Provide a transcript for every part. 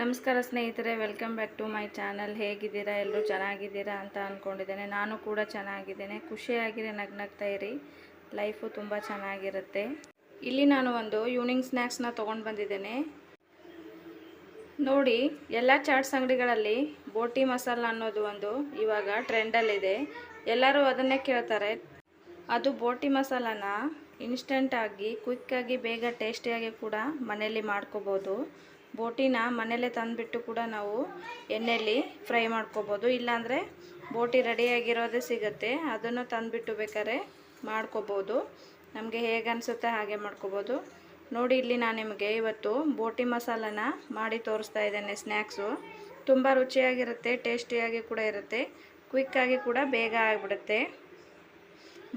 ನಮಸ್ಕಾರ ಸ್ನೇಹಿತರೆ welcome back to my channel ಹೇಗಿದ್ದೀರಾ? ಎಲ್ಲರೂ ಚೆನ್ನಾಗಿದ್ದೀರಾ ಅಂತ ಅಂದ್ಕೊಂಡಿದ್ದೇನೆ ನಾನು ಕೂಡ ಚೆನ್ನಾಗಿದ್ದೇನೆ. ಖುಷಿಯಾಗಿರಿ, ನಗ್ನಗ್ತಾ ಇರಿ. ಲೈಫು ತುಂಬ ಚೆನ್ನಾಗಿರುತ್ತೆ. ಇಲ್ಲಿ ನಾನು ಒಂದು ಈವ್ನಿಂಗ್ ಸ್ನ್ಯಾಕ್ಸ್ನ ತೊಗೊಂಡು ಬಂದಿದ್ದೇನೆ. ನೋಡಿ, ಎಲ್ಲ ಚಾಟ್ಸ್ ಅಂಗಡಿಗಳಲ್ಲಿ ಬೋಟಿ ಮಸಾಲ ಅನ್ನೋದು ಒಂದು ಇವಾಗ ಟ್ರೆಂಡಲ್ಲಿದೆ ಎಲ್ಲರೂ ಅದನ್ನೇ ಕೇಳ್ತಾರೆ. ಅದು ಬೋಟಿ ಮಸಾಲಾನ ಇನ್ಸ್ಟೆಂಟಾಗಿ ಕ್ವಿಕ್ಕಾಗಿ ಬೇಗ ಟೇಸ್ಟಿಯಾಗಿ ಕೂಡ ಮನೆಯಲ್ಲಿ ಮಾಡ್ಕೋಬೋದು. ಬೋಟಿನ ಮನೆಯಲ್ಲೇ ತಂದುಬಿಟ್ಟು ಕೂಡ ನಾವು ಎಣ್ಣೆಯಲ್ಲಿ ಫ್ರೈ ಮಾಡ್ಕೋಬೋದು. ಇಲ್ಲಾಂದರೆ ಬೋಟಿ ರೆಡಿಯಾಗಿರೋದೇ ಸಿಗುತ್ತೆ. ಅದನ್ನು ತಂದುಬಿಟ್ಟು ಬೇಕಾದ್ರೆ ಮಾಡ್ಕೋಬೋದು. ನಮಗೆ ಹೇಗೆ ಅನಿಸುತ್ತೆ ಹಾಗೆ ಮಾಡ್ಕೋಬೋದು. ನೋಡಿ, ಇಲ್ಲಿ ನಾನು ನಿಮಗೆ ಇವತ್ತು ಬೋಟಿ ಮಸಾಲನ ಮಾಡಿ ತೋರಿಸ್ತಾ ಇದ್ದೇನೆ ಸ್ನ್ಯಾಕ್ಸು. ತುಂಬ ರುಚಿಯಾಗಿರುತ್ತೆ, ಟೇಸ್ಟಿಯಾಗಿ ಕೂಡ ಇರುತ್ತೆ. ಕ್ವಿಕ್ಕಾಗಿ ಕೂಡ ಬೇಗ ಆಗಿಬಿಡುತ್ತೆ.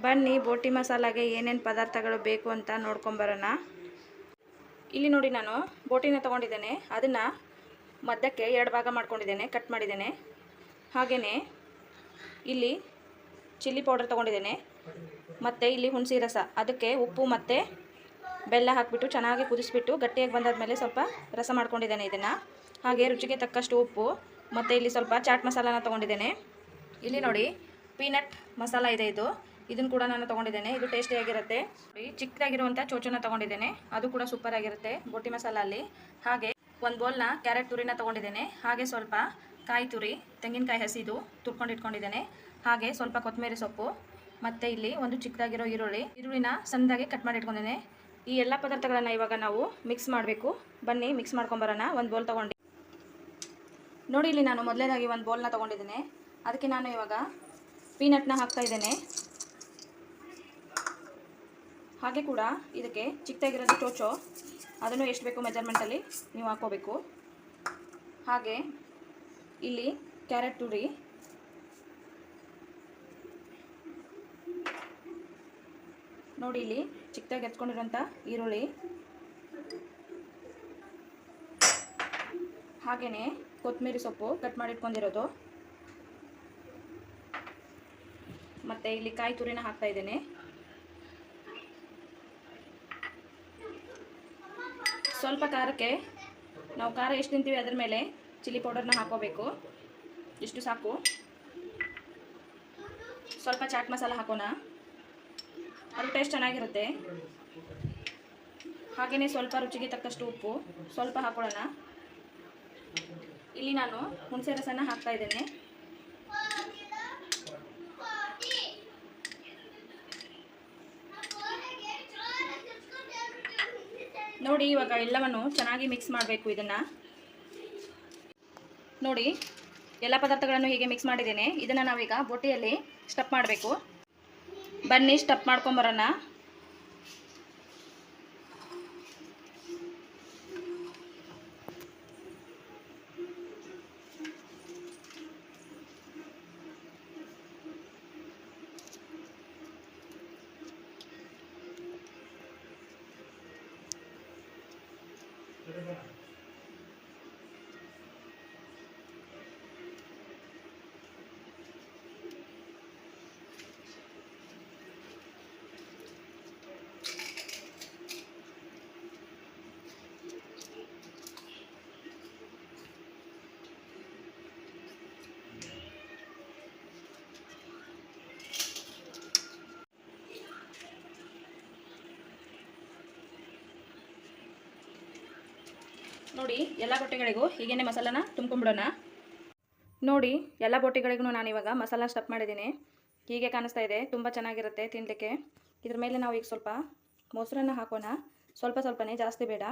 ಬನ್ನಿ, ಬೋಟಿ ಮಸಾಲಾಗೆ ಏನೇನು ಪದಾರ್ಥಗಳು ಬೇಕು ಅಂತ ನೋಡ್ಕೊಂಬರೋಣ. ಇಲ್ಲಿ ನೋಡಿ ನಾನು ಬೋಟಿನ ತೊಗೊಂಡಿದ್ದೇನೆ. ಅದನ್ನು ಮಧ್ಯಕ್ಕೆ ಎರಡು ಭಾಗ ಮಾಡ್ಕೊಂಡಿದ್ದೇನೆ ಕಟ್ ಮಾಡಿದ್ದೇನೆ. ಹಾಗೆಯೇ ಇಲ್ಲಿ ಚಿಲ್ಲಿ ಪೌಡರ್ ತೊಗೊಂಡಿದ್ದೇನೆ, ಮತ್ತು ಇಲ್ಲಿ ಹುಣಸಿ ರಸ. ಅದಕ್ಕೆ ಉಪ್ಪು ಮತ್ತು ಬೆಲ್ಲ ಹಾಕಿಬಿಟ್ಟು ಚೆನ್ನಾಗಿ ಕುದಿಸ್ಬಿಟ್ಟು ಗಟ್ಟಿಯಾಗಿ ಬಂದಾದಮೇಲೆ ಸ್ವಲ್ಪ ರಸ ಮಾಡ್ಕೊಂಡಿದ್ದೇನೆ ಇದನ್ನು. ಹಾಗೆ ರುಚಿಗೆ ತಕ್ಕಷ್ಟು ಉಪ್ಪು, ಮತ್ತು ಇಲ್ಲಿ ಸ್ವಲ್ಪ ಚಾಟ್ ಮಸಾಲಾನ ತೊಗೊಂಡಿದ್ದೇನೆ. ಇಲ್ಲಿ ನೋಡಿ ಪೀನಟ್ ಮಸಾಲ ಇದೆ ಇದು. ಇದನ್ನು ಕೂಡ ನಾನು ತಗೊಂಡಿದ್ದೇನೆ. ಇದು ಟೇಸ್ಟಿಯಾಗಿರುತ್ತೆ ಚಿಕ್ಕದಾಗಿರುವಂಥ ಚೋಚನ ತಗೊಂಡಿದ್ದೇನೆ. ಅದು ಕೂಡ ಸೂಪರ್ ಆಗಿರುತ್ತೆ ಬೋಟಿ ಮಸಾಲ ಅಲ್ಲಿ ಹಾಗೆ ಒಂದು ಬೌಲ್ನ ಕ್ಯಾರೆಟ್ ತುರಿನ ತಗೊಂಡಿದ್ದೇನೆ. ಹಾಗೆ ಸ್ವಲ್ಪ ಕಾಯಿ ತುರಿ, ತೆಂಗಿನಕಾಯಿ ಹಸಿದು ತುರ್ಕೊಂಡು ಇಟ್ಕೊಂಡಿದ್ದೇನೆ. ಹಾಗೆ ಸ್ವಲ್ಪ ಕೊತ್ತಂಬರಿ ಸೊಪ್ಪು, ಮತ್ತು ಇಲ್ಲಿ ಒಂದು ಚಿಕ್ಕದಾಗಿರೋ ಈರುಳ್ಳಿ. ಈರುಳ್ಳಿನ ಸಣ್ಣದಾಗಿ ಕಟ್ ಮಾಡಿ ಇಟ್ಕೊಂಡಿದ್ದೇನೆ. ಈ ಎಲ್ಲ ಪದಾರ್ಥಗಳನ್ನು ಇವಾಗ ನಾವು ಮಿಕ್ಸ್ ಮಾಡಬೇಕು. ಬನ್ನಿ ಮಿಕ್ಸ್ ಮಾಡ್ಕೊಂಬರೋಣ. ಒಂದು ಬೌಲ್ ತೊಗೊಂಡು. ನೋಡಿ ಇಲ್ಲಿ ನಾನು ಮೊದಲೇದಾಗಿ ಒಂದು ಬೌಲ್ನ ತೊಗೊಂಡಿದ್ದೇನೆ. ಅದಕ್ಕೆ ನಾನು ಇವಾಗ ಪೀನಟ್ನ ಹಾಕ್ತಾ ಇದ್ದೇನೆ. ಹಾಗೆ ಕೂಡ ಇದಕ್ಕೆ ಚಿಕ್ಕದಾಗಿರೋದು ಚೋಚೋ ಅದನ್ನು ಎಷ್ಟು ಬೇಕು ಮೆಜರ್ಮೆಂಟಲ್ಲಿ ನೀವು ಹಾಕ್ಕೋಬೇಕು. ಹಾಗೆ ಇಲ್ಲಿ ಕ್ಯಾರೆಟ್ ತುರಿ. ನೋಡಿ ಇಲ್ಲಿ ಚಿಕ್ಕದಾಗಿ ಎತ್ಕೊಂಡಿರೋಂಥ ಈರುಳ್ಳಿ. ಹಾಗೆಯೇ ಕೊತ್ತಂಬರಿ ಸೊಪ್ಪು ಕಟ್ ಮಾಡಿ ಇಟ್ಕೊಂಡಿರೋದು. ಮತ್ತು ಇಲ್ಲಿ ಕಾಯಿ ತುರಿನ ಹಾಕ್ತಾ ಇದ್ದೇನೆ. ಸ್ವಲ್ಪ ಖಾರಕ್ಕೆ ನಾವು ಖಾರ ಎಷ್ಟು ತಿಂತೀವಿ ಅದ್ರ ಮೇಲೆ ಚಿಲ್ಲಿ ಪೌಡರ್ನ ಹಾಕೋಬೇಕು. ಇಷ್ಟು ಸಾಕು. ಸ್ವಲ್ಪ ಚಾಟ್ ಮಸಾಲ ಹಾಕೋಣ. ಅದು ಟೇಸ್ಟ್ ಚೆನ್ನಾಗಿರುತ್ತೆ. ಹಾಗೆಯೇ ಸ್ವಲ್ಪ ರುಚಿಗೆ ತಕ್ಕಷ್ಟು ಉಪ್ಪು ಸ್ವಲ್ಪ ಹಾಕೊಳ್ಳೋಣ. ಇಲ್ಲಿ ನಾನು ಹುಣಸೆ ರಸನ ಹಾಕ್ತಾ ಇದ್ದೇನೆ. ನೋಡಿ, ಇವಾಗ ಎಲ್ಲವನ್ನು ಚೆನ್ನಾಗಿ ಮಿಕ್ಸ್ ಮಾಡಬೇಕು ಇದನ್ನು. ನೋಡಿ, ಎಲ್ಲ ಪದಾರ್ಥಗಳನ್ನು ಹೀಗೆ ಮಿಕ್ಸ್ ಮಾಡಿದ್ದೇನೆ. ಇದನ್ನು ನಾವೀಗ ಬೊಟ್ಟಿಯಲ್ಲಿ ಸ್ಟಪ್ ಮಾಡಬೇಕು. ಬನ್ನಿ ಸ್ಟಪ್ ಮಾಡ್ಕೊಂಬರೋಣ ನೋಡಿ, ಎಲ್ಲ ಬೊಟ್ಟೆಗಳಿಗೂ ಹೀಗೇನೆ ಮಸಾಲಾನ ತುಂಬ್ಕೊಂಬಿಡೋಣ. ನೋಡಿ, ಎಲ್ಲ ಬೊಟ್ಟೆಗಳಿಗೂ ನಾನು ಇವಾಗ ಮಸಾಲ ಸ್ಟಪ್ ಮಾಡಿದ್ದೀನಿ. ಹೀಗೆ ಕಾಣಿಸ್ತಾ ಇದೆ, ತುಂಬ ಚೆನ್ನಾಗಿರುತ್ತೆ ತಿನ್ನಲಿಕ್ಕೆ ಇದ್ರ ಮೇಲೆ ನಾವು ಈಗ ಸ್ವಲ್ಪ ಮೊಸರನ್ನು ಹಾಕೋಣ. ಸ್ವಲ್ಪ ಸ್ವಲ್ಪನೇ ಜಾಸ್ತಿ ಬೇಡ.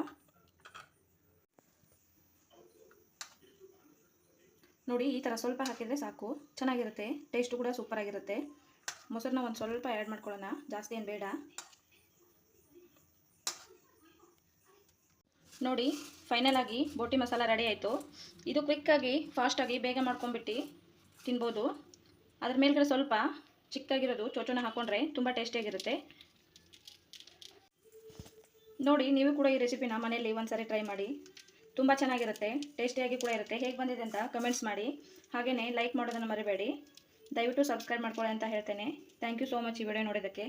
ನೋಡಿ, ಈ ಥರ ಸ್ವಲ್ಪ ಹಾಕಿದರೆ ಸಾಕು. ಚೆನ್ನಾಗಿರುತ್ತೆ, ಟೇಸ್ಟು ಕೂಡ ಸೂಪರಾಗಿರುತ್ತೆ. ಮೊಸರನ್ನ ಒಂದು ಸ್ವಲ್ಪ ಆ್ಯಡ್ ಮಾಡ್ಕೊಳ್ಳೋಣ, ಜಾಸ್ತಿ ಏನು ಬೇಡ. ನೋಡಿ ಫೈನಲ್ ಆಗಿ ಬೋಟಿ ಮಸಾಲ ರೆಡಿ ಆಯಿತು. ಇದು ಕ್ವಿಕ್ಕಾಗಿ ಫಾಸ್ಟಾಗಿ ಬೇಗ ಮಾಡ್ಕೊಂಬಿಟ್ಟು ತಿನ್ಬೋದು. ಅದ್ರ ಮೇಲ್ಗಡೆ ಸ್ವಲ್ಪ ಚಿಕ್ಕಾಗಿರೋದು ಚೋಚೋನ ಹಾಕ್ಕೊಂಡ್ರೆ ತುಂಬ ಟೇಸ್ಟಿಯಾಗಿರುತ್ತೆ ನೋಡಿ, ನೀವು ಕೂಡ ಈ ರೆಸಿಪಿನ ಮನೆಯಲ್ಲಿ ಒಂದು ಸಾರಿ ಟ್ರೈ ಮಾಡಿ. ತುಂಬ ಚೆನ್ನಾಗಿರುತ್ತೆ ಟೇಸ್ಟಿಯಾಗಿ ಕೂಡ ಇರುತ್ತೆ. ಹೇಗೆ ಬಂದಿದೆ ಅಂತ ಕಮೆಂಟ್ಸ್ ಮಾಡಿ. ಹಾಗೆಯೇ ಲೈಕ್ ಮಾಡೋದನ್ನು ಮರಿಬೇಡಿ. ದಯವಿಟ್ಟು ಸಬ್ಸ್ಕ್ರೈಬ್ ಮಾಡ್ಕೊಳ್ಳಿ ಅಂತ ಹೇಳ್ತೇನೆ. ಥ್ಯಾಂಕ್ ಯು ಸೋ ಮಚ್ ಈ ವಿಡಿಯೋ ನೋಡೋದಕ್ಕೆ